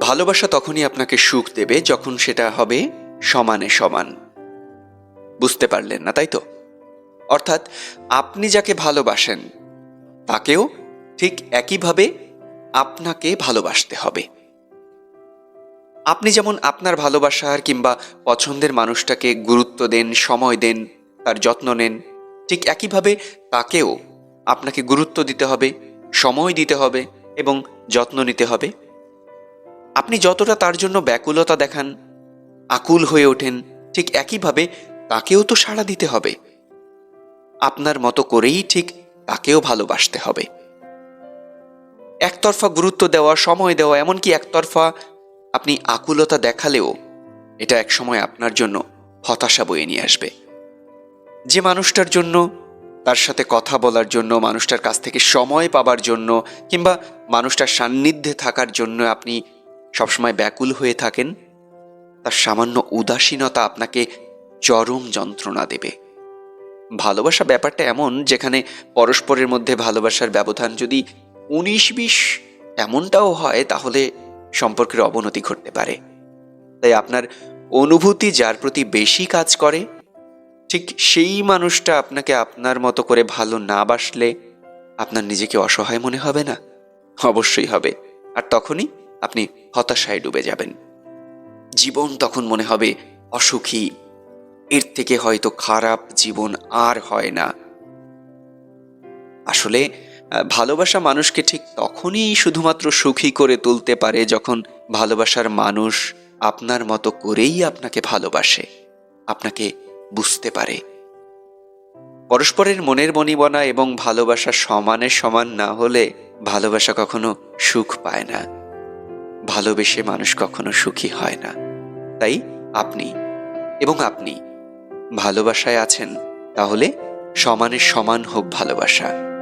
ভালোবাসা তখনই আপনাকে সুখ দেবে যখন সেটা হবে সমানে সমান। বুঝতে পারলেন না, তাই তো? অর্থাৎ আপনি যাকে ভালোবাসেন, তাকেও ঠিক একইভাবে আপনাকে ভালোবাসতে হবে। আপনি যেমন আপনার ভালোবাসার কিংবা পছন্দের মানুষটাকে গুরুত্ব দেন, সময় দেন, তার যত্ন নেন, ঠিক একইভাবে তাকেও আপনাকে গুরুত্ব দিতে হবে, সময় দিতে হবে এবং যত্ন নিতে হবে। আপনি যতটা তার জন্য ব্যাকুলতা দেখান, আকুল হয়ে ওঠেন, ঠিক একইভাবে তাকেও তো সাড়া দিতে হবে। আপনার মতো করেই ঠিক তাকেও ভালোবাসতে হবে। একতরফা গুরুত্ব দেওয়া, সময় দেওয়া, এমনকি একতরফা আপনি আকুলতা দেখালেও এটা একসময় আপনার জন্য হতাশা বয়ে নিয়ে আসবে। যে মানুষটার জন্য, তার সাথে কথা বলার জন্য, মানুষটার কাছ থেকে সময় পাবার জন্য, কিংবা মানুষটার সান্নিধ্যে থাকার জন্য আপনি সবসময় ব্যাকুল হয়ে থাকেন, তার সামান্য উদাসীনতা আপনাকে চরম যন্ত্রণা দেবে। ভালোবাসা ব্যাপারটা এমন যেখানে পরস্পরের মধ্যে ভালোবাসার ব্যবধান যদি উনিশ বিশ এমনটাও হয়, তাহলে সম্পর্কের অবনতি ঘটতে পারে। তাই আপনার অনুভূতি যার প্রতি বেশি কাজ করে, ঠিক সেই মানুষটা আপনাকে আপনার মতো করে ভালো না বাসলে আপনার নিজেকে অসহায় মনে হবে না? অবশ্যই হবে। আর তখনই আপনি হতাশায় ডুবে যাবেন। জীবন তখন মনে হবে অসুখী। এর থেকে হয়তো খারাপ জীবন আর হয় না। আসলে ভালোবাসা মানুষকে ঠিক তখনই শুধুমাত্র সুখী করে তুলতে পারে যখন ভালোবাসার মানুষ আপনার মতো করেই আপনাকে ভালোবাসে, আপনাকে বুঝতে পারে। পরস্পরের মনের মনিবনা এবং ভালোবাসা সমানে সমান না হলে ভালোবাসা কখনো সুখ পায় না। ভালোবেসে মানুষ কখনো সুখী হয় না। তাই আপনি এবং আপনি ভালোবাসায় আছেন, তাহলে সমানে সমান হোক ভালোবাসা।